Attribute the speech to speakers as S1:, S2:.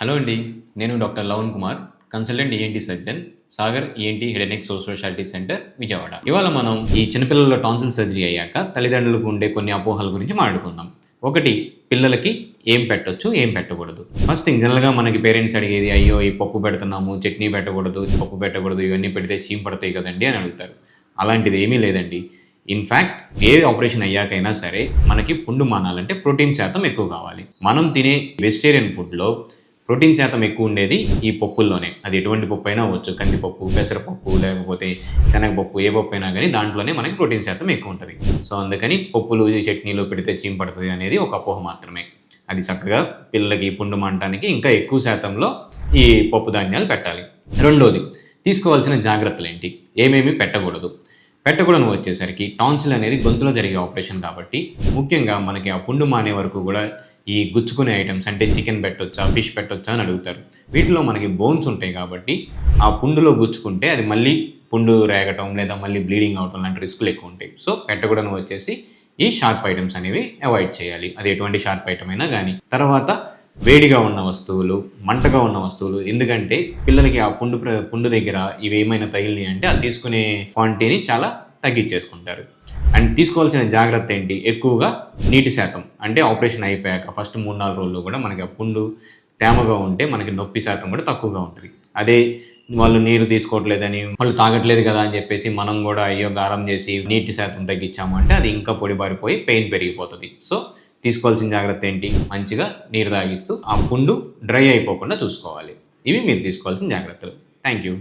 S1: Hello అండి నేను doctor Lavan Kumar consultant ENT surgeon Sagar E ENT head and neck centre Vijayawada. ఇవాళ మనం ఈ చిన్నపిల్లల టాన్సిల్ సర్జరీ అయ్యాక తల్లిదండ్రులకు ఉండే కొన్ని అపోహల గురించి మాట్లాడుకుందాం. ఒకటి పిల్లలకి ఏం పెట్టొచ్చు ఏం పెట్టకూడదు? ఫస్ట్ థింగ్ జనరల్గా మనకి పేరెంట్స్ అడిగేది అయ్యో ఈ పప్పు పెడుతున్నాము చట్నీ పెట్టకూడదు పప్పు పెట్టకూడదు ఇవన్నీ పెడితే చీమ్ పడతాయి కదండి అని అడుగుతారు. అలాంటిది ఏమీ లేదండి. ఇన్ఫ్యాక్ట్ ఏ ఆపరేషన్ అయ్యాకైనా సరే మనకి పుండు మానాలంటే ప్రోటీన్ శాతం ఎక్కువ కావాలి. మనం తినే వెజిటేరియన్ ఫుడ్లో ప్రోటీన్ శాతం ఎక్కువ ఉండేది ఈ పప్పుల్లోనే. అది ఎటువంటి పప్పు అయినా అవ్వచ్చు. కందిపప్పు పెసరపప్పు లేకపోతే శనగపప్పు ఏ పప్పు అయినా కానీ దాంట్లోనే మనకి ప్రోటీన్ శాతం ఎక్కువ ఉంటుంది సో అందుకని పప్పులు చట్నీలో పెడితే చీమ పడుతుంది అనేది ఒక అపోహ మాత్రమే. అది చక్కగా పిల్లలకి పుండు మంటానికి ఇంకా ఎక్కువ శాతంలో ఈ పప్పు ధాన్యాలు పెట్టాలి. రెండోది తీసుకోవాల్సిన జాగ్రత్తలు ఏంటి ఏమేమి పెట్టకూడదు? పెట్టకూడదు వచ్చేసరికి టాన్సిల్ అనేది గొంతులో జరిగే ఆపరేషన్ కాబట్టి ముఖ్యంగా మనకి ఆ పుండు మానే వరకు కూడా ఈ గుచ్చుకునే ఐటమ్స్ అంటే చికెన్ పెట్టొచ్చా ఫిష్ పెట్టొచ్చా అని అడుగుతారు. వీటిలో మనకి బోన్స్ ఉంటాయి కాబట్టి ఆ పుండులో గుచ్చుకుంటే అది మళ్ళీ పుండు రేగటం లేదా మళ్ళీ బ్లీడింగ్ అవటం లాంటి రిస్కులు ఎక్కువ ఉంటాయి. సో పెట్టకూడదు వచ్చేసి ఈ షార్ప్ ఐటమ్స్ అనేవి అవాయిడ్ చేయాలి. అది ఎటువంటి షార్ప్ ఐటమ్ అయినా కానీ తర్వాత వేడిగా ఉన్న వస్తువులు మంటగా ఉన్న వస్తువులు ఎందుకంటే పిల్లలకి ఆ పుండు ప్ర- పుండు దగ్గర ఇవి ఏమైనా తగిలినాయి అంటే అది తీసుకునే క్వాంటిటీని చాలా తగ్గించేసుకుంటారు. అండ్ తీసుకోవాల్సిన జాగ్రత్త ఏంటి? ఎక్కువగా నీటి శాతం. అంటే ఆపరేషన్ అయిపోయాక ఫస్ట్ మూడు నాలుగు రోజుల్లో కూడా మనకి ఆ పుండు తేమగా ఉంటే మనకి నొప్పి శాతం కూడా తక్కువగా ఉంటుంది. అదే వాళ్ళు నీరు తీసుకోవట్లేదని వాళ్ళు తాగట్లేదు కదా అని చెప్పేసి మనం కూడా అయ్యో గారం చేసి నీటి శాతం తగ్గించాము అంటే అది ఇంకా పొడిబారిపోయి పెయిన్ పెరిగిపోతుంది. సో తీసుకోవాల్సిన జాగ్రత్త ఏంటి? మంచిగా నీరు తాగిస్తూ ఆ పుండు డ్రై అయిపోకుండా చూసుకోవాలి. ఇవి మీరు తీసుకోవాల్సిన జాగ్రత్తలు. Thank you